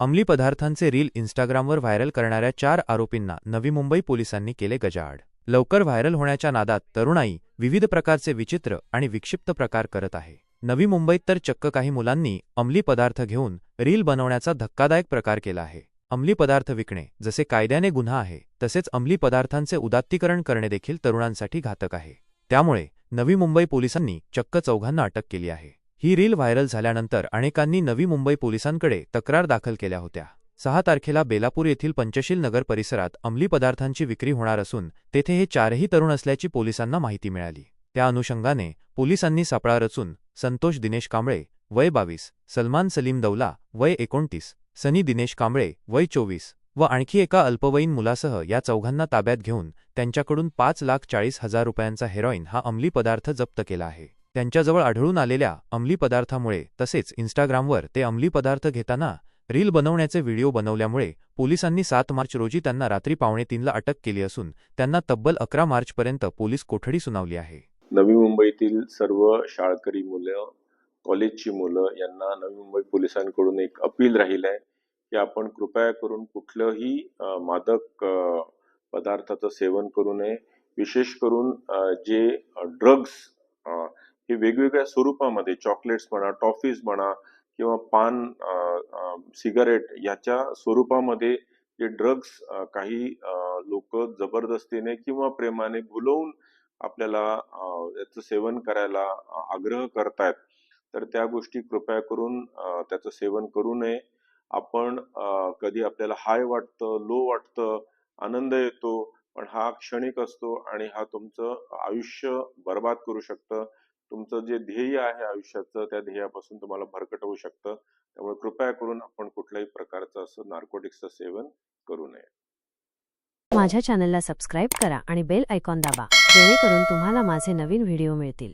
अंमली पदार्थांचे रील इन्स्टाग्रामवर व्हायरल करणाऱ्या चार आरोपींना नवी मुंबई पोलिसांनी केले गजाआड. लवकर व्हायरल होण्याच्या नादात तरुणाई विविध प्रकारचे विचित्र आणि विक्षिप्त प्रकार करत आहे. नवी मुंबईत तर चक्क काही मुलांनी अंमली पदार्थ घेऊन रील बनवण्याचा धक्कादायक प्रकार केला आहे. अंमली पदार्थ विकणे जसे कायद्याने गुन्हा आहे तसेच अंमली पदार्थांचे उदात्तीकरण करणे देखील तरुणांसाठी घातक आहे. त्यामुळे नवी मुंबई पोलिसांनी चक्क चौघांना अटक केली आहे. ही रील व्हायरल झाल्यानंतर अनेकांनी नवी मुंबई पोलिसांकडे तक्रार दाखल केल्या होत्या. सहा तारखेला बेलापूर येथील पंचशील नगर परिसरात अंमली पदार्थांची विक्री होणार असून तेथे हे चारही तरुण असल्याची पोलिसांना माहिती मिळाली. त्या अनुषंगाने पोलिसांनी सापळा रचून संतोष दिनेश कांबळे वय बावीस सलमान सलीम दौला वय एकोणतीस सनी दिनेश कांबळे वय चोवीस व आणखी एका अल्पवयीन मुलासह या चौघांना ताब्यात घेऊन त्यांच्याकडून पाच लाख चाळीस हजार रुपयांचा हेरॉईन हा अंमली पदार्थ जप्त केला आहे. त्यांच्याजवळ आढळून आलेल्या अंमली पदार्थामुळे तसेच इन्स्टाग्रामवर ते अंमली पदार्थ घेताना रील बनवण्याचे व्हिडिओ बनवल्यामुळे पोलिसांनी सात मार्च रोजी त्यांना रात्री पावणे तीनला अटक केली असून त्यांना तब्बल अकरा मार्चपर्यंत पोलीस कोठडी सुनावली आहे. नवी मुंबईतील सर्व शाळकरी मुलं कॉलेजची मुलं यांना नवी मुंबई पोलिसांकडून एक अपील राहील आहे की आपण कृपया करून कुठलंही मादक पदार्थाचं सेवन करू नये. विशेष करून जे ड्रग्स हे वेगवेगळ्या स्वरूपामध्ये चॉकलेट्स म्हणा टॉफीज म्हणा किंवा पान सिगारेट याच्या स्वरूपामध्ये जे ड्रग्स काही लोक जबरदस्तीने किंवा प्रेमाने भुलवून आपल्याला याचं सेवन करायला आग्रह करतायत तर त्या गोष्टी कृपया करून त्याचं सेवन करू नये. आपण कधी आपल्याला हाय वाटतं लो वाटतं आनंद येतो पण हा क्षणिक असतो आणि हा तुमचं आयुष्य बर्बाद करू शकतं. तुमचं जे ध्येय आहे आयुष्याचं त्या ध्येयापासून तुम्हाला भरकट होऊ शकतं. त्यामुळे कृपया करून आपण कुठल्याही प्रकारचं असं नार्कोटिक्सचं सेवन करू नये. माझ्या चॅनलला सबस्क्राईब करा आणि बेल आयकॉन दाबा जेणेकरून तुम्हाला माझे नवीन व्हिडिओ मिळतील.